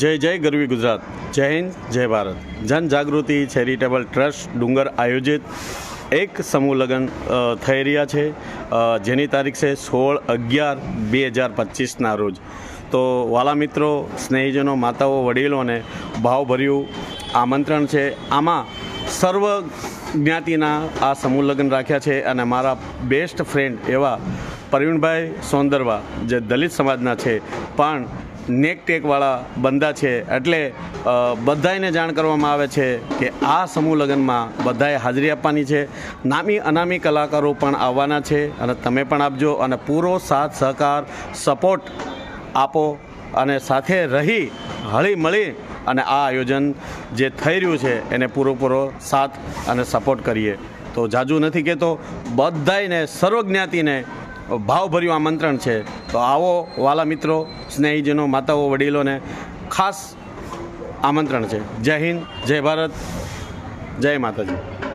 જય જય ગરવી ગુજરાત. જય હિન્દ, જય ભારત. જનજાગૃતિ ચેરિટેબલ ટ્રસ્ટ ડુંગર આયોજિત એક સમૂહ લગ્ન થઈ રહ્યા છે. જેની તારીખ છે સોળ અગિયાર બે હજાર પચીસના રોજ. તો વાલા મિત્રો, સ્નેહીજનો, માતાઓ, વડીલોને ભાવભર્યું આમંત્રણ છે. આમાં સર્વ જ્ઞાતિના આ સમૂહ લગ્ન રાખ્યા છે અને મારા બેસ્ટ ફ્રેન્ડ એવા પ્રવીણભાઈ સોંદરવા, જે દલિત સમાજના છે. પણ નેક ટેકવાળા બંદા છે. એટલે બધાને જાણ કરવામાં આવે છે કે આ સમૂહ લગ્નમાં બધાએ હાજરી આપવાની છે. નામી અનામી કલાકારો પણ આવવાના છે અને તમે પણ આપજો અને પૂરો સાથ, સહકાર, સપોર્ટ આપો અને સાથે રહી હળી મળી અને આ આયોજન જે થઈ રહ્યું છે એને પૂરેપૂરો સાથ અને સપોર્ટ કરીએ. તો જાજુ નથી કહેતો બધાયને સર્વજ્ઞાતિને ભાવભર્યું આમંત્રણ છે. તો આવો વાલા મિત્રો, સ્નેહીજનો, માતાઓ, વડીલોને ખાસ આમંત્રણ છે. જય હિન્દ, જય ભારત, જય માતાજી.